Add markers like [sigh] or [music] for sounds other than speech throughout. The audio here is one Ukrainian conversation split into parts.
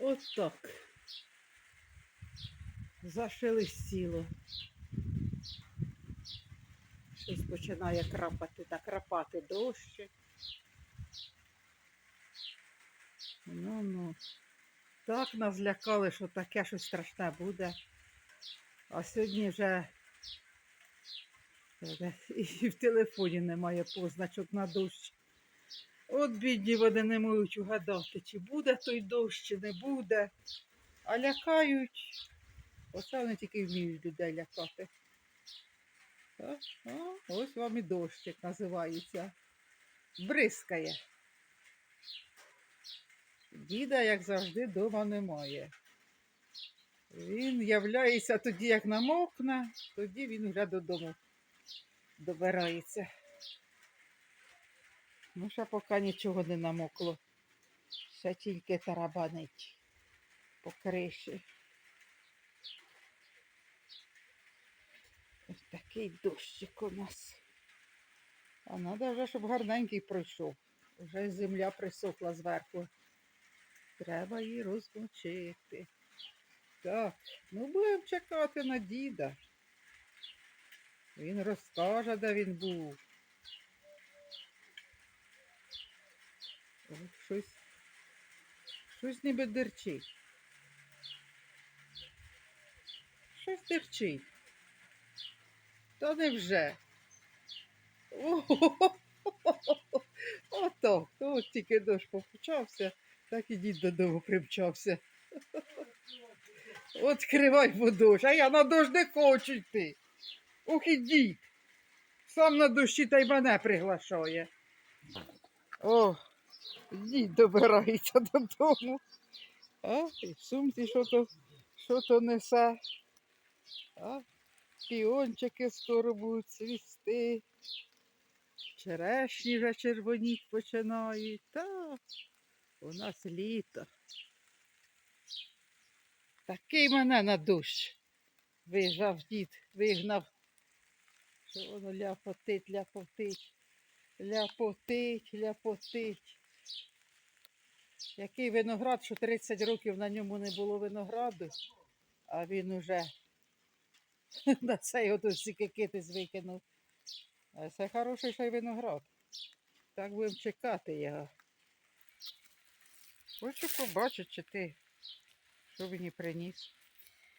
От так. Зашелестіло. Щось починає крапати та крапати дощик. Ну ну. Так нас лякали, що таке щось страшне буде. А сьогодні вже е, і в телефоні немає позначок на дощ. От бідні вони не можуть угадати, чи буде той дощ, чи не буде. А лякають. Оце вони тільки вміють людей лякати. А, а, ось вам і дощик називається. Бризкає. Діда, як завжди, дома немає. Він являється тоді, як намокне, тоді він вже додому добирається. Ну, ще поки нічого не намокло. Ще тільки тарабанить по криші. Ось такий дощик у нас. А треба вже, щоб гарненький пройшов. Вже земля присохла зверху. Треба її розмочити. Так, ну будемо чекати на діда. Він розкаже, де він був. Щось, щось ніби дерчить. Щось дерчить. Та невже? [laughs] О-хо-хо-хо-хо-хо. От тільки дощ почався, так і дід додому примчався. [laughs] Откривай водож, а я на дощ не хочу йти. Ох і дід. Сам на дощі та й мене приглашає. О, дід добирається [laughs] додому. А, і в сумці що то, що то несе. А, піончики скоро будуть цвісти. Черешні вже червоніть починають. Та, у нас літо. Такий мене на дощ. Вижав дід, вигнав. Що воно ляпотить, ляпотить, ляпотить, ляпотить. Який виноград, що 30 років на ньому не було винограду, а він уже [laughs] на цей от всі китиць викинув. А це хороший ще й виноград. Так будемо чекати його. Хочу побачити, чи ти що мені приніс.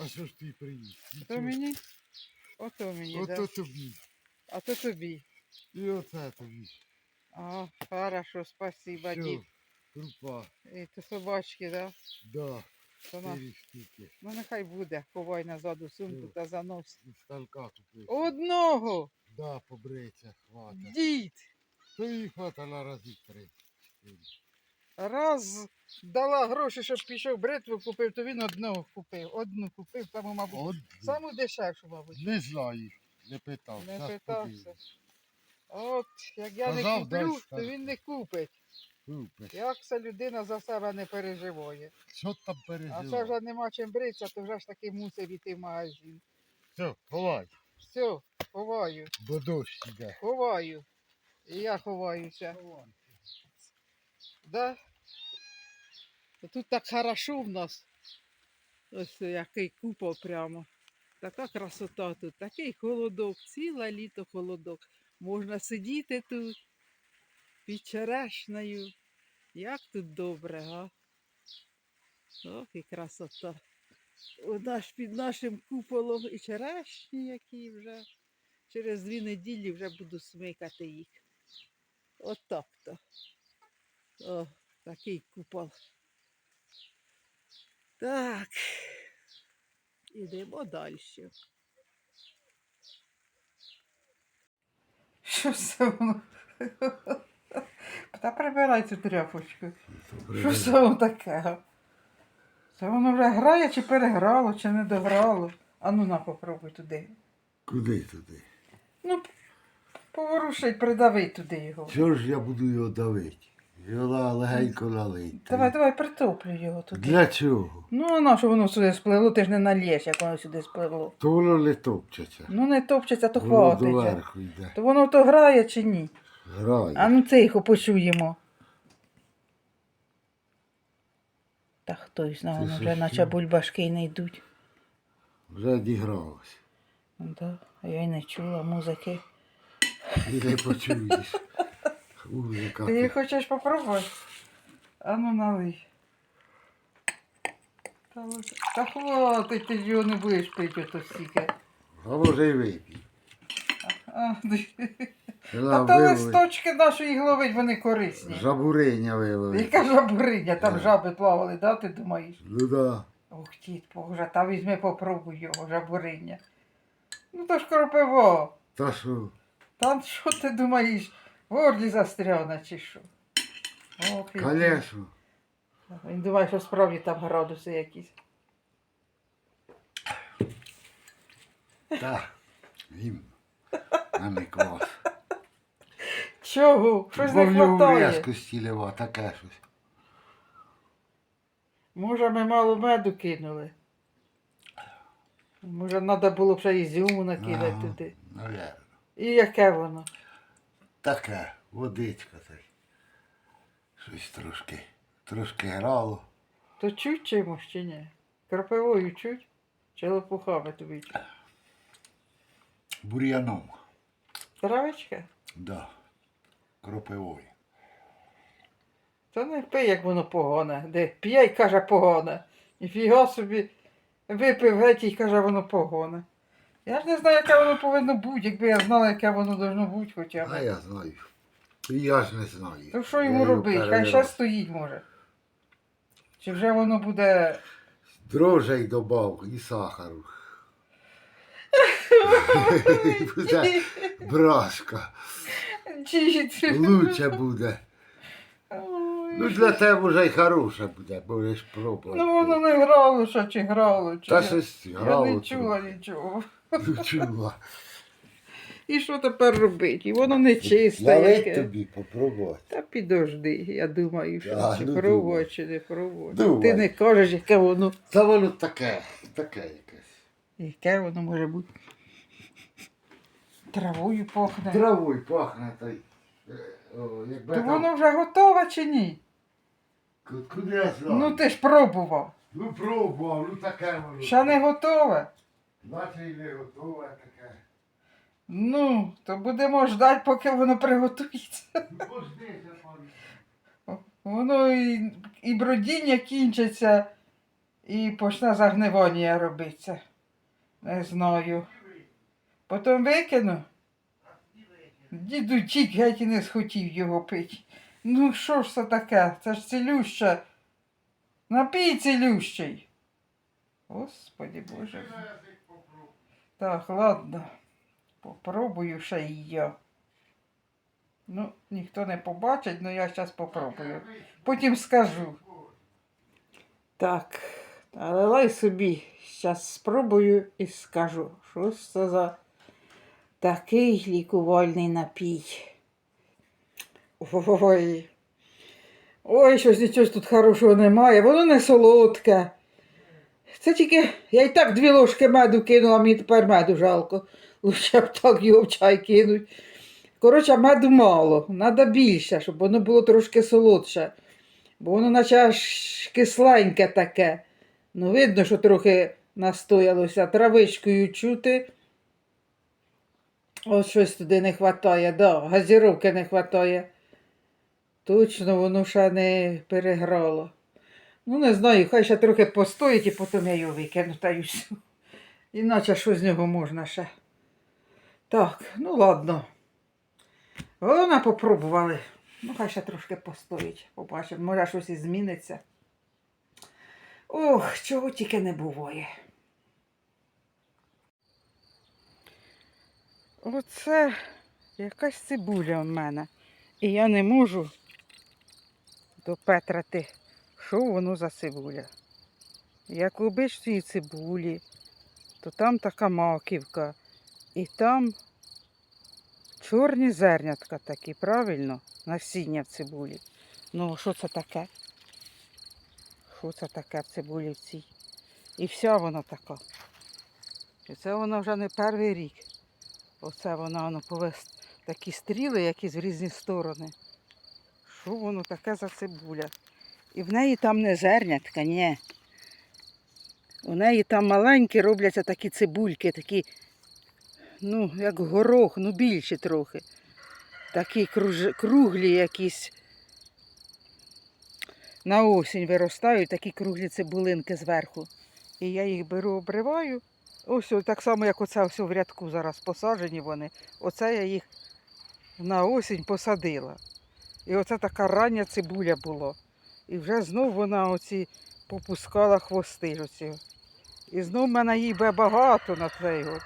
А що ж ти приніс? То мені? Ото мені, да. Ото тобі. а то тобі. І оце тобі. А, хорошо, спасибо, дід. Крупа. І то собачки, да? Да, То на... чотири штуки. Ну нехай буде, ховай назад у сумку Всё. та занось. Із станка купив. Одного! Да, побриться, хвата. Дід! То їй хвата на разі три. Раз дала гроші, щоб пішов бритву купив, то він одного купив. Одну купив, саму, мабуть, От, саму дешевшу, мабуть. не знаю, не питав. Не питався. От, як я не куплю, то він не купить. Купиш. Як ця людина за себе не переживає. Що там А це вже нема чим бритися, то вже ж таки мусив іти в магазин. Все, ховай, Все, ховаю, бо дощ іде. ховаю. І я ховаюся. Да? Та Тут так хорошо в нас. Ось який купол прямо. Така красота тут, такий холодок, ціле літо холодок. Можна сидіти тут під черешнею. Як тут добре, га? Ох, і красота. Наш, під нашим куполом і черешні, які вже. Через дві неділі вже буду смикати їх. Отак то. О, такий купол. Так. Ідемо далі. Що воно? [laughs] Та прибирай цю тряпочку. Що це воно таке? Це воно вже грає чи переграло, чи не дограло. А ну на попробуй туди. Куди туди? Ну, поворушить, придави туди його. Чого ж я буду його давити? Його легенько налить. Давай, давай, притоплю його туди. Для чого? Ну, а на що воно сюди сплило, ти ж не нальєш, як воно сюди сплило. То воно не топчеться. Ну не топчеться, то Воно хватить. доверху йде. То воно то грає чи ні? Грає. А ну тихо почуємо. Та хтось знає, Це воно що вже наче бульбашки й не йдуть. Вже дігралось. Ну, Да, а я й не чула музики. І не почуєш. Музика. Ти її хочеш попробувати? А ну налий. Та, ось- та хватить, ти його не будеш пити ото стільки. А може й випій. А, ди- [laughs] Вона а то виловить. листочки нашої голови, вони корисні. Жабуриня виловить. Яка жабриня, там Да. жаби плавали, да, ти думаєш? Ну да. Ох, дід Боже, та візьми попробуй його, жабуриня. Ну то ж кропиво. Та що? Там що ти думаєш, в горлі застряне чи що? Ох. Він думає, що справді там градуси якісь. Та. Їм. А не квас. Чого? Щось не в нього хватає. в'язкості лева, таке щось. Може, ми мало меду кинули. Може, треба було б ще ізюму накидати Ага, туди. Наверно. І яке воно? Таке, водичка так. Щось трошки. Трошки грало. То чуть чимось чи ні? Кропивою чуть? Чи лопухами тобі чуть? Бур'яном. Травичка? Да. Кропивою. Та не пий, як воно погане. Де п'є й каже погане. Ніфіга собі випив геть і каже, воно погане. Я ж не знаю, яке воно повинно бути, якби я знала, яке воно повинно бути хоча А я знаю. І я ж не знаю. То що йому робити? Хай ще стоїть може. Чи вже воно буде. Дрожжей добав і сахару. [laughs] [laughs] Буде брашка. Чи... Лучше буде. Ну для тебе вже й хороше буде, будеш пробувати. Ну воно не грало, що чи грало. Чи Та щось я не чула нічого. трохи. Чула. І що тепер робити? І воно не чисте. Налить тобі попробувати. Та підожди, я думаю, що Да, чи ну, пробувати, думай. чи не пробувати. Думай. Ти не кажеш, яке воно. Та воно таке, таке якесь. Яке воно може бути. Травою пахне. Травою пахне та е, о, Якби То там... воно вже готове чи ні? Ку- Куди я знаю? Ну ти ж пробував. Ну пробував, ну таке воно. Ще не готове. Наче й не готове таке. Ну, то будемо ждати, поки воно приготується. Ну. Воно і, і бродіння кінчиться, і почне загнивання робитися. Не знаю. Потім викину. Діду тік геть і не схотів його пити. Ну що ж це таке? Це ж цілюще. Напій цілющий. Господи Боже. Так, ладно. Попробую ще і я. Ну, ніхто не побачить, але я зараз попробую. Потім скажу. Так, але собі зараз спробую і скажу, що ж це за такий лікувальний напій. Ой. Ой, щось нічого тут хорошого немає. Воно не солодке. Це тільки я і так дві ложки меду кинула, мені тепер меду жалко. Лучше б так його в чай кинуть. Коротше, меду мало, треба більше, щоб воно було трошки солодше. Бо воно наче аж кисленьке таке. Ну, видно, що трохи настоялося травичкою чути. Ось щось туди не вистачає, да, газіровки не вистачає. Точно воно ще не переграло. Ну, не знаю, хай ще трохи постоїть і потім я його викину та й. Іначе що з нього можна ще. Так, ну ладно. Головне попробували. Ну, хай ще трошки постоїть. Побачимо, може щось і зміниться. Ох, чого тільки не буває. Оце якась цибуля в мене. І я не можу допетрати, що воно за цибуля. Як у обичній цибулі, то там така маківка, і там чорні зернятка такі, правильно? Насіння в цибулі. Ну, що це таке? Що це таке в цибулі цій? І вся вона така. І це вона вже не перший рік. Оце вона воно повес такі стріли, якісь в різні сторони. Що воно таке за цибуля? І в неї там не зернятка, ні. У неї там маленькі робляться такі цибульки, такі, ну, як горох, ну більші трохи. Такі круж... круглі якісь. На осінь виростають такі круглі цибулинки зверху. І я їх беру, обриваю. Ось так само, як оце ось в рядку зараз посаджені вони. Оце я їх на осінь посадила. І оце така рання цибуля була. І вже знов вона оці попускала хвости. Оці. І знов в мене їй багато на цей год.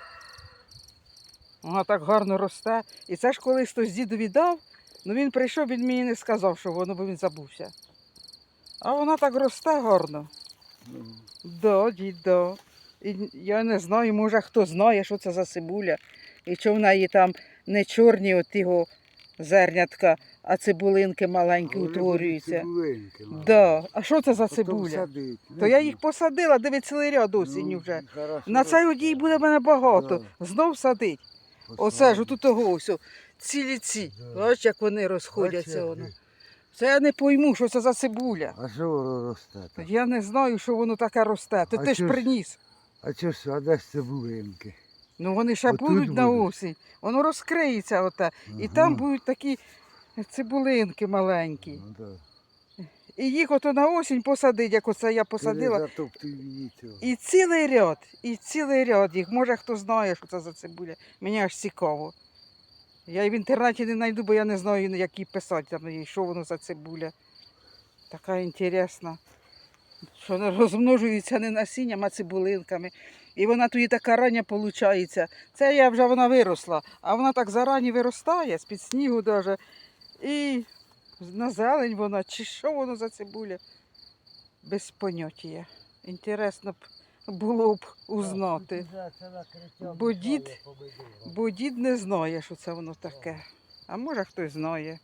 Вона так гарно росте. І це ж колись хтось дідові дав, ну він прийшов, він мені не сказав, що воно, бо він забувся. А вона так росте гарно. Ну, Да, дід, да. І я не знаю, може хто знає, що це за цибуля. І що в неї там не чорні от його зернятка, а цибулинки маленькі утворюються. цибулинки. Да. А що це за цибуля? садить. То я їх посадила, диви цілий ряд осінню Ну, вже. хорошо На цей одій буде мене багато. Знов садить. Оце ж того ось. Цілі ці. Да. Бачиш, як вони розходяться. Воно. Це я не пойму, що це за цибуля. А що воно росте? Я не знаю, що воно таке росте. То А ти ж- приніс. А що ж, а де ж цибулинки? Ну вони ще Отут будуть на будуть? осінь. Воно розкриється оте. І Ага. там будуть такі цибулинки маленькі. Ну, да. І їх ото на осінь посадить, як оце я посадила. Цього. І цілий ряд, і цілий ряд їх. Може хто знає, що це за цибуля. Мені аж цікаво. Я і в інтернеті не знайду, бо я не знаю, як їй писати, там, що воно за цибуля. Така інтересна. Що вона розмножується не насінням, а цибулинками. І вона тоді така рання виходить. Це я вже вона виросла, а вона так зарані виростає, з-під снігу даже. І на зелень вона, чи що воно за цибуля? Без поняття. Інтересно б було б узнати. Бо дід- Бо дід не знає, що це воно таке. А може хтось знає.